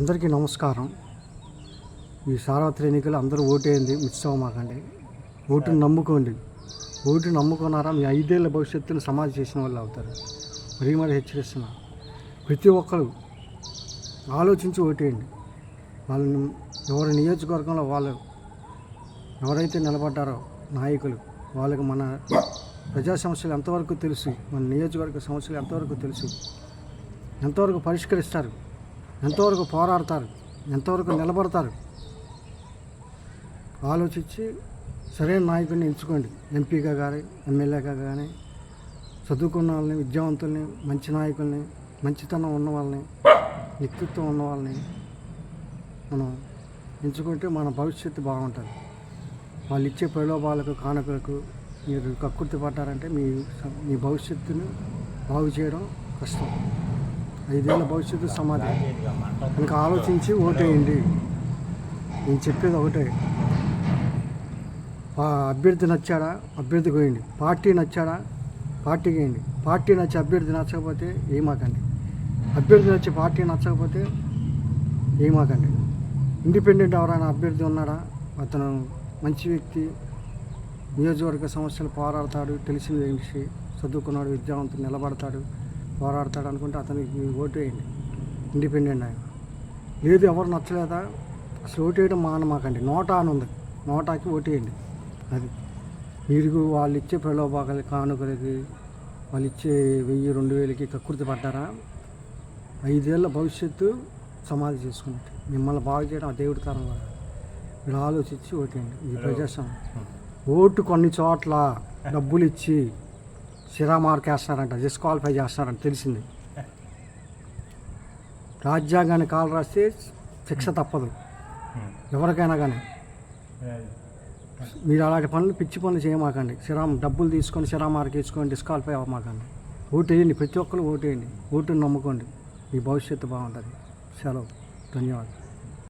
అందరికీ నమస్కారం. ఈ సార్వత్రిక ఎన్నికలు అందరూ ఓటేయండి మిస్ అవ్వమాకండి ఓటుని నమ్ముకోండి. ఓటు నమ్ముకున్నారా మీ ఐదేళ్ళ భవిష్యత్తును సమాధి చేసిన వాళ్ళు అవుతారు. మరీ మరి హెచ్చరిస్తున్నా ప్రతి ఒక్కరు ఆలోచించి ఓటేయండి. వాళ్ళని ఎవరి నియోజకవర్గంలో వాళ్ళు ఎవరైతే నిలబడ్డారో నాయకులు వాళ్ళకి మన ప్రజా సమస్యలు ఎంతవరకు తెలుసు మన నియోజకవర్గ సమస్యలు ఎంతవరకు తెలుసు ఎంతవరకు పరిష్కరిస్తారు ఎంతవరకు పోరాడతారు? ఎంతవరకు నిలబడతారు? ఆలోచించి సరైన నాయకుడిని ఎంచుకోండి. ఎంపీగా కానీ ఎమ్మెల్యేగా కానీ చదువుకున్న వాళ్ళని విద్యావంతుల్ని మంచి నాయకుల్ని మంచితనం ఉన్న వాళ్ళని వ్యక్తిత్వం ఉన్న వాళ్ళని మనం ఎంచుకుంటే మన భవిష్యత్తు బాగుంటుంది. వాళ్ళు ఇచ్చే ప్రలోభాలకు కానుకలకు మీరు కక్కుర్తి పడ్డారంటే మీ మీ భవిష్యత్తును బాగు చేయడం కష్టం. ఐదేళ్ళ భవిష్యత్తు సమాధి. ఇంకా ఆలోచించి ఓటేయండి. నేను చెప్పేది ఒకటే. పా- అభ్యర్థి నచ్చాడా? అభ్యర్థి పోయండి పార్టీ నచ్చాడా? పార్టీకి వేయండి పార్టీ నచ్చి అభ్యర్థి నచ్చకపోతే ఏమాకండి. అభ్యర్థి నచ్చి పార్టీ నచ్చకపోతే ఏమాకండి. ఇండిపెండెంట్ ఎవరైనా అభ్యర్థి ఉన్నాడా? అతను మంచి వ్యక్తి. నియోజకవర్గ సమస్యలు పోరాడతాడు. తెలిసిన వ్యక్తి. చదువుకున్నాడు. విద్యావంతుడు. నిలబడతాడు. పోరాడతాడు అనుకుంటే అతనికి ఓటు వేయండి. ఇండిపెండెంట్ ఆయన. లేదు ఎవరు నచ్చలేదా? అసలు ఓటు వేయడం మానమాకండి. నోటా అని ఉంది. నోటాకి ఓటు వేయండి. అది. మీరు వాళ్ళు ఇచ్చే ప్రలోభాకాలు కానుకలకి వాళ్ళు ఇచ్చే వెయ్యి రెండు వేలకి కక్కుర్తి పడ్డారా? ఐదేళ్ళ భవిష్యత్తు సమాధి చేసుకున్నట్టు మిమ్మల్ని బాగు చేయడం ఆ దేవుడి తరం వల్ల. మీరు ఆలోచించి ఓటేయండి ఈ ప్రజాస్వామ్యం. ఓటు కొన్ని చోట్ల డబ్బులు ఇచ్చి సిరా మార్క్ వేస్తున్నారంట డిస్క్వాలిఫై చేస్తున్నారంట తెలిసింది. రాజ్యాంగాన్ని కాలు రాస్తే శిక్ష తప్పదు. ఎవరికైనా కానీ. మీరు అలాంటి పనులు పిచ్చి పనులు చేయమాకండి. సిరామ్ డబ్బులు తీసుకొని సిరా మార్క్ వేసుకొని డిస్క్వాలిఫై అవ్వమాకండి. ఓటు వేయండి ప్రతి ఒక్కరు ఓటు వేయండి. ఓటుని నమ్ముకోండి. మీ భవిష్యత్తు బాగుంటుంది. సెలవు. ధన్యవాదాలు.